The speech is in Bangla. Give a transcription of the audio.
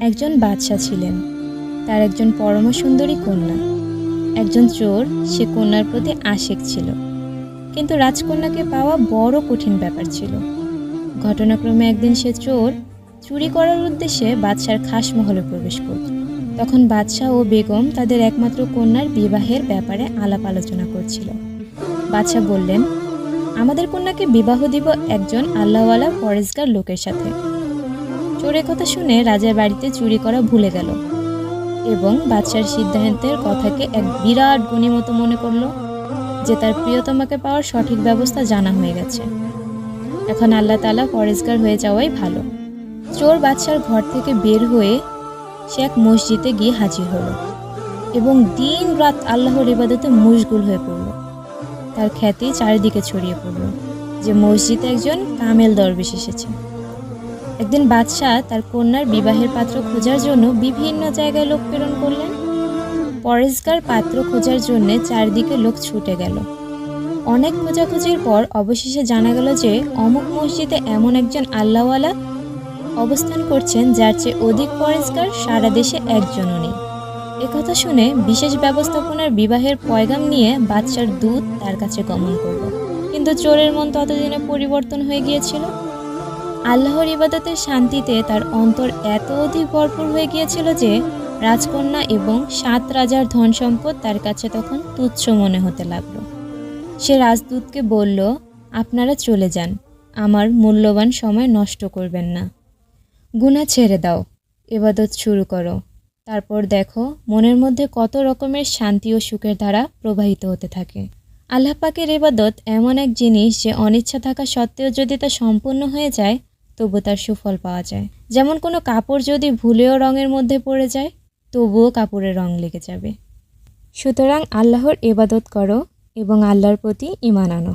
একজন বাদশাহ ছিলেন। তার একজন পরম সুন্দরী কন্যা। একজন চোর, সে কন্যার প্রতি আশেক ছিল। কিন্তু রাজকন্যাকে পাওয়া বড় কঠিন ব্যাপার ছিল। ঘটনাক্রমে একদিন সে চোর চুরি করার উদ্দেশ্যে বাদশার খাস মহলে প্রবেশ করত তখন বাদশাহ ও বেগম তাদের একমাত্র কন্যার বিবাহের ব্যাপারে আলাপ আলোচনা করছিল। বাদশাহ বললেন, আমাদের কন্যাকে বিবাহ দিব একজন আল্লাহওয়ালা পরেজগার লোকের সাথে। চোরের কথা শুনে রাজার বাড়িতে চুরি করা ভুলে গেল এবং বাদশার সিদ্ধান্তের কথাকে এক বিরাট গণিমতো মনে করল যে তার প্রিয়তমাকে পাওয়ার সঠিক ব্যবস্থা জানা হয়ে গেছে। এখন আল্লাহ তালা পরেজগার হয়ে যাওয়াই ভালো। চোর বাদশার ঘর থেকে বের হয়ে সে এক মসজিদে গিয়ে হাজির হলো এবং দিন রাত আল্লাহর ইবাদতে মুশগুল হয়ে পড়ল। তার খ্যাতি চারিদিকে ছড়িয়ে পড়ল যে মসজিদে একজন কামেল দরবেশ এসেছে। একদিন বাদশাহ তার কন্যার বিবাহের পাত্র খোঁজার জন্য বিভিন্ন জায়গায় লোক প্রেরণ করলেন। পরেশগার পাত্র খোঁজার জন্য চারদিকে লোক ছুটে গেল। অনেক খোঁজাখুঁজির পর অবশেষে জানা গেল যে অমুক মসজিদে এমন একজন আল্লাহওয়ালা অবস্থান করছেন, যার চেয়ে অধিক পরেশগার সারা দেশে একজনও নেই। একথা শুনে বিশেষ ব্যবস্থাপনার বিবাহের পয়গাম নিয়ে বাচ্চার দুধ তার কাছে গমন করল। কিন্তু চোরের মন ততদিনে পরিবর্তন হয়ে গিয়েছিল। আল্লাহর ইবাদতের শান্তিতে তার অন্তর এত অধিক ভরপুর হয়ে গিয়েছিল যে রাজকন্যা এবং সাত রাজার ধন সম্পদ তার কাছে তখন তুচ্ছ মনে হতে লাগল। সে রাজদূতকে বলল, আপনারা চলে যান, আমার মূল্যবান সময় নষ্ট করবেন না। গুণা ছেড়ে দাও এবাদত শুরু করো। তারপর দেখো, মনের মধ্যে কত রকমের শান্তি ও সুখের ধারা প্রবাহিত হতে থাকে। আল্লাহ পাকের এবাদত এমন এক জিনিস যে অনিচ্ছা থাকা সত্ত্বেও যদি তা সম্পূর্ণ হয়ে যায় তবু তার সুফল পাওয়া যায়। যেমন কোনো কাপড় যদি ভুলেও রঙের মধ্যে পড়ে যায়, তবুও কাপড়ের রং লেগে যাবে। সুতরাং আল্লাহর এবাদত করো এবং আল্লাহর প্রতি ইমান আনো।